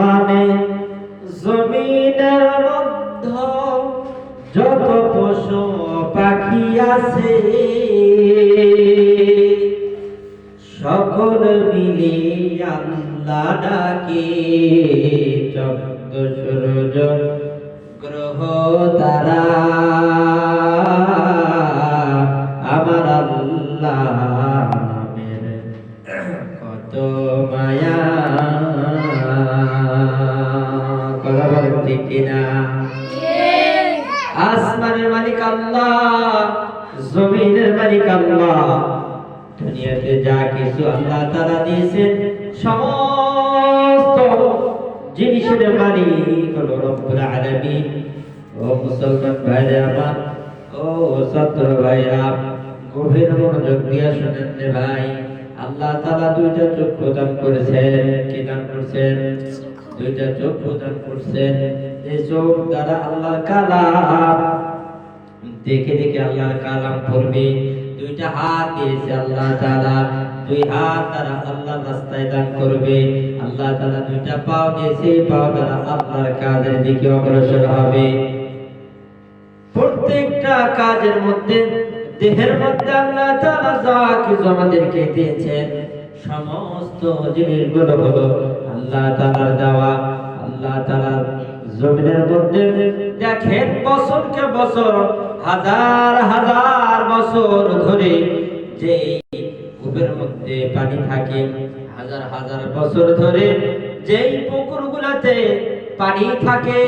মানে জমিনের মধ্যে যত পশু পাখি আছে, সকল মিলে আল্লাহ ডাকে। চন্দ্র সূর্য গ্রহ তারা, আমার আল্লাহ কত মায়া। জমিনের মালিক আল্লাহ। দুনিয়াতে যা কিছু আল্লাহ তারা দিয়েছেন, সমস্ত জিনিসের মালিক হলো রব্বুল আলামিন। ও মুসলমান ভাইরা আমার, ও ছাত্র ভাইরা, গভীর মনোযোগ দিয়ে শুনেন রে ভাই। আল্লাহ তাআলা দুইটা চোখ প্রদান করেছেন, কি দান করেছেন? দুইটা চোখ প্রদান করছেন। এই চোখ দ্বারা আল্লাহর কালাম দেখে দেখে আল্লাহর কালাম পড়বে। দুইটা হাত দিয়েছে আল্লাহ তাআলা। দুই হাত দ্বারা আল্লাহর রাস্তায় দান করবে। আল্লাহ তাআলা দুইটা পাও দিয়েছে পাও দ্বারা আল্লাহর কাজের দিকে অগ্রসর হবে। প্রত্যেকটা কাজের মধ্যে, দেহের মধ্যে আল্লাহ তাআলা যা কিছু আমাদেরকে দিয়েছেন, সমস্ত জিনিসগুলো হলো আল্লাহ তাআলার দেওয়া। আল্লাহ তাআলার জমিনের মধ্যে দেখেন বছরকে বছর হাজার হাজার বছর ধরে যে কূপের মধ্যে পানি থাকে, হাজার হাজার বছর ধরে যেই পুকুরগুলোতে পানি থাকে,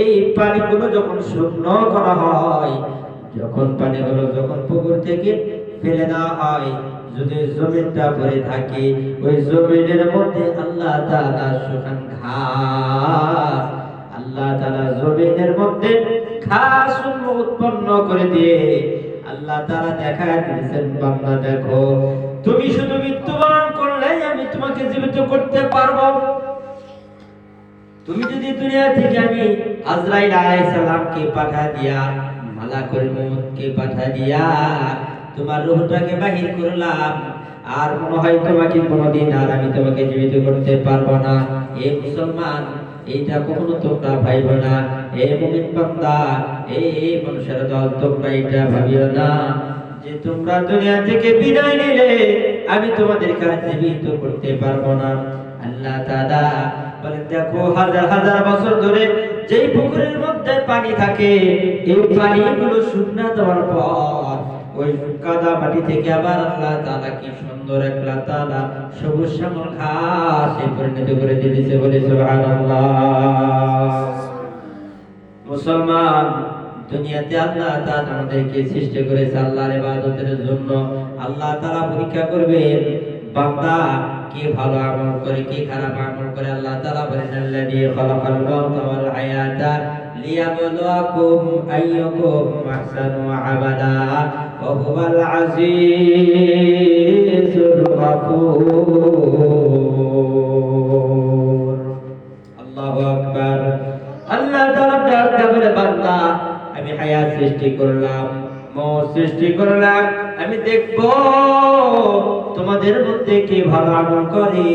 এই পানিগুলো যখন শুকনো করা হয়, যখন পানিগুলো যখন পুকুর থেকে ফেলে দেওয়া হয়, যদি জমিনটা পড়ে থাকে, ওই জমিনের মধ্যে আল্লাহ তাআলা শুকান ঘাস, আল্লাহ তাআলা জমিনের মধ্যে উৎপন্ন করে দিয়ে আল্লাহ তাআলা দেখা দিয়েছেন, বান্দা দেখো, তুমি শুধু মৃত্যুবরণ করলেই আমি তোমাকে জীবিত করতে পারব। তুমি যদি দুনিয়া থেকে আমি আজরাইল আলাইহিস সালামকে পাঠা দিয়া, মালাকুল মউতকে পাঠা দিয়া, তোমার রূহটাকে বাহির করলাম আর মনে হয় তোমাকে কোনোদিন আর আমি তোমাকে জীবিত করতে পারব না। এ মুসলমান, এইটা কখনো তোমরা ভাইব না। এ মুমিন বান্দা, এ এ মানুষের দল, তোমরা এটা ভাবিও না যে তোমরা দুনিয়া থেকে বিদায় নিলে আমি তোমাদের কাছে জীবিত করতে পারব না। আল্লাহ তাআলা বলেন, দেখো হাজার হাজার বছর ধরে যেই পুকুরের মধ্যে পানি থাকে, এই পানিগুলো শুকনা দেওয়ার পর ওই কাদা মাটি থেকে আবার আল্লাহ তাআলা কি সুন্দর এক তাআলা সবুজ শ্যামল ঘাসে পরিণত করে দিয়েছে বলে সুবহানাল্লাহ। মুসলমান, দুনিয়াতে আল্লাহ তাআলা আমাদেরকে সৃষ্টি করেছে আল্লাহর ইবাদতের জন্য। আল্লাহ তাআলা পরীক্ষা করবেন, বান্দা কে ভালো আমল করে, কে খারাপ আমল করে? আল্লাহ তাআলা বলেন, আল্লাযী খালাকাল মাউতা ওয়াল হায়াতা। লিয়াবলুয়াকুম আইয়ুকুম আহসানু আমালা ওয়া হুয়াল আজিজুল গফুর আল্লাহু আল্লাহ তাআলা ডাক দেয়া বলে বান্দা, আমি হায়াত সৃষ্টি করলাম মৌত সৃষ্টি করলাম, আমি দেখব তোমাদের মধ্যে কে ভালো আমল করে।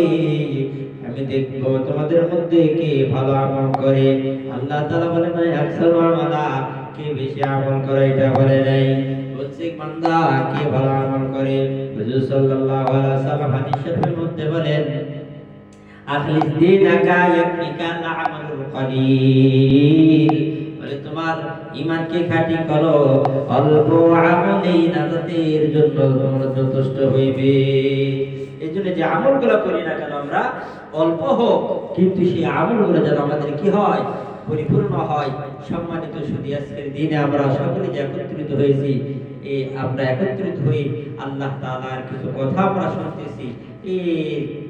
আমি দেখব তোমাদের মধ্যে কে ভালো আমল করে? আল্লাহ তাআলা বলে নাই আকসার আমালা কে বেশি আমল করে এটা বলে নাই। বলছে, বান্দা, কে ভালো আমল করে? হুজুর সাল্লাল্লাহু আলাইহি ওয়াসাল্লাম হাদিস শরীফের মধ্যে বলেন আখলিস দীনাকা ইয়াকফিকাল আমালুল কলিল। বলে, তোমার ঈমানকে খাঁটি করো। অল্প আমলেই নাজাতের জন্য তোমার যথেষ্ট হইবে। জন্য যে আমলগুলো করি না কেন আমরা? অল্প হোক, কিন্তু সেই আমলগুলো যেন আমাদের কি হয়? পরিপূর্ণ হয়। সম্মানিত সুদী, আজকের দিনে আমরা সকলে যে একত্রিত হয়েছি, এই আমরা একত্রিত হয়ে আল্লাহ তাআলার কিছু কথা আমরা শুনতেছি। এই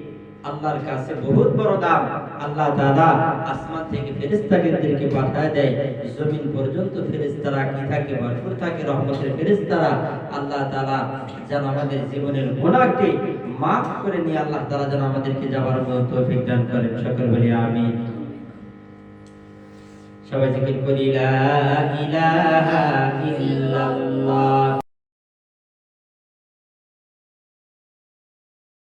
আল্লাহর কাছে বহুত বড় দাম। আল্লাহ তাআলা আসমান থেকে ফেরেশতাদেরকে পাঠায় দেয়। জমিন পর্যন্ত ফেরেশতারা কি থাকে? ভরপুর থাকে। রহমতের ফেরেশতারা আল্লাহ তাআলা যেন আমাদের জীবনের গুনাহকে মাফ করে নিয়ে আল্লাহ তারা যেন আমাদেরকে যাবার মতো তৌফিক দান করেন। সকল বলি আমিন। সবাই জিকির করি, লা ইলাহা ইল্লাল্লাহ।